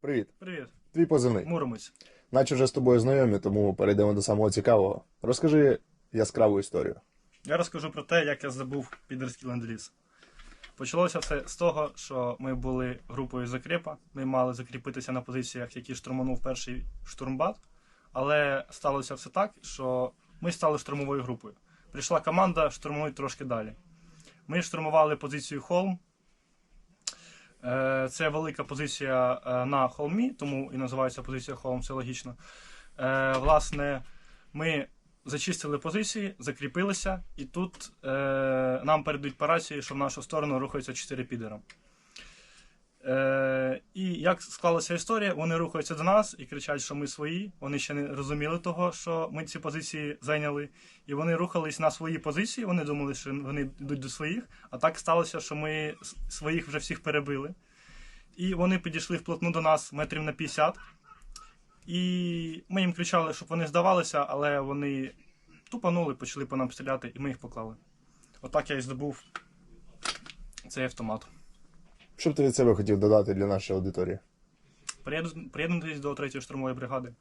Привіт. Привіт, Твій позивний. Муромець. Наче вже з тобою знайомі, тому перейдемо до самого цікавого. Розкажи яскраву історію. Я розкажу про те, як я забув підерський ленд-ліз. Почалося все з того, що ми були групою закріпа. Ми мали закріпитися на позиціях, які штурманув перший штурмбат. Але сталося все так, що ми стали штурмовою групою. Прийшла команда штурмують трошки далі. Ми штурмували позицію Холм. Е, Це велика позиція е, на холмі, тому і називається позиція Холм, все логічно. Е, Власне, ми зачистили позиції, закріпилися, і тут нам передають по рації, що в нашу сторону рухаються 4 підера. Як склалася історія, вони рухаються до нас і кричать, що ми свої. Вони ще не розуміли того, що ми ці позиції зайняли. І вони рухались на свої позиції. Вони думали, що вони йдуть до своїх. А так сталося, що ми своїх вже всіх перебили. І вони підійшли вплотну до нас метрів на 50. І ми їм кричали, щоб вони здавалися, але вони тупанули, почали по нам стріляти, і ми їх поклали. Отак я і здобув цей автомат. Що б ти від себе хотів додати для нашої аудиторії? Приєднуйтесь до 3-ї штурмової бригади.